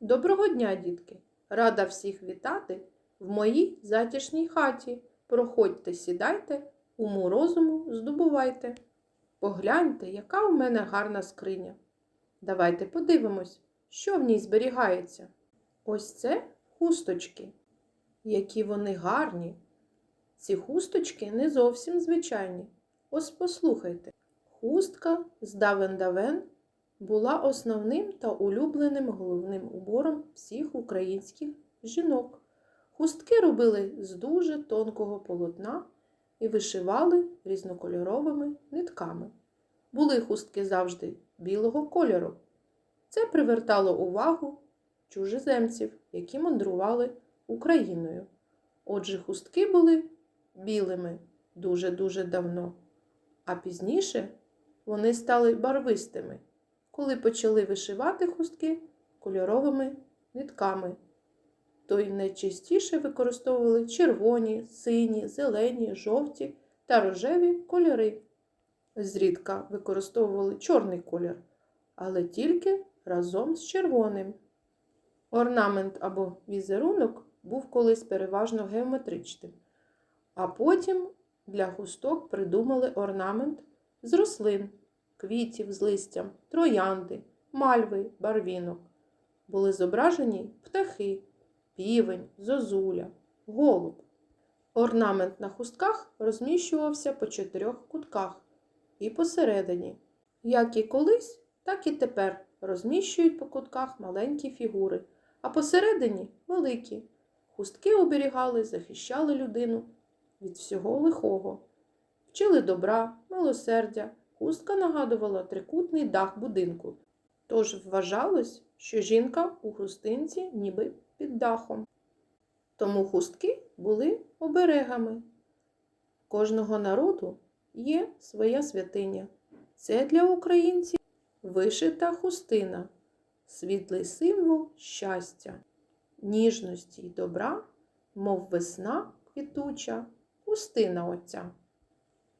Доброго дня, дітки! Рада всіх вітати в моїй затішній хаті. Проходьте, сідайте, уму розуму здобувайте. Погляньте, яка у мене гарна скриня. Давайте подивимось, що в ній зберігається. Ось це хусточки. Які вони гарні. Ці хусточки не зовсім звичайні. Ось послухайте. Хустка з давен-давен була основним та улюбленим головним убором всіх українських жінок. Хустки робили з дуже тонкого полотна і вишивали різнокольоровими нитками. Були хустки завжди білого кольору. Це привертало увагу чужеземців, які мандрували Україною. Отже, хустки були білими дуже-дуже давно, а пізніше вони стали барвистими коли почали вишивати хустки кольоровими нитками. То й найчастіше використовували червоні, сині, зелені, жовті та рожеві кольори. Зрідка використовували чорний колір, але тільки разом з червоним. Орнамент або візерунок був колись переважно геометричним, а потім для хусток придумали орнамент з рослин квітів з листям, троянди, мальви, барвінок. Були зображені птахи, півень, зозуля, голуб. Орнамент на хустках розміщувався по чотирьох кутках і посередині. Як і колись, так і тепер розміщують по кутках маленькі фігури, а посередині великі. Хустки оберігали, захищали людину від всього лихого, вчили добра, милосердя. Хустка нагадувала трикутний дах будинку, тож вважалось, що жінка у хустинці ніби під дахом. Тому хустки були оберегами. Кожного народу є своя святиня. Це для українців вишита хустина, світлий символ щастя, ніжності й добра, мов весна квітуча, хустина оця.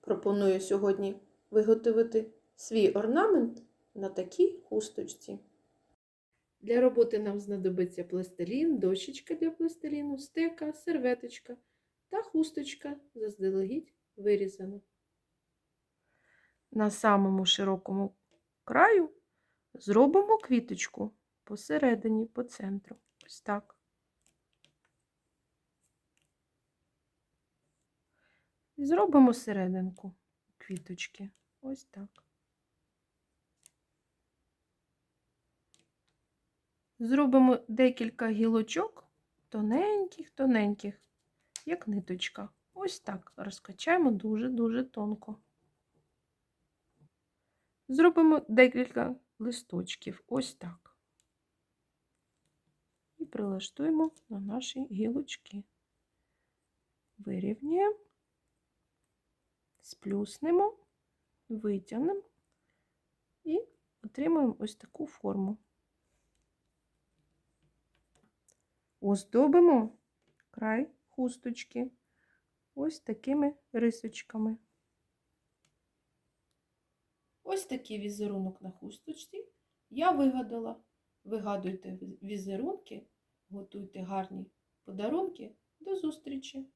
Пропоную сьогодні виготовити свій орнамент на такій хусточці. Для роботи нам знадобиться пластилін, дощечка для пластиліну, стека, серветочка та хусточка заздалегідь вирізана. На самому широкому краю зробимо квіточку посередині, по центру. Ось так. І зробимо серединку квіточки. Ось так. Зробимо декілька гілочок тоненьких-тоненьких, як ниточка. Ось так розкачаємо дуже-дуже тонко. Зробимо декілька листочків, ось так. І прилаштуємо на наші гілочки. Вирівнюємо, сплюснемо витягнемо і отримуємо ось таку форму. Оздобимо край хусточки ось такими рисочками. Ось такий візерунок на хусточці я вигадала. Вигадуйте візерунки, готуйте гарні подарунки. До зустрічі!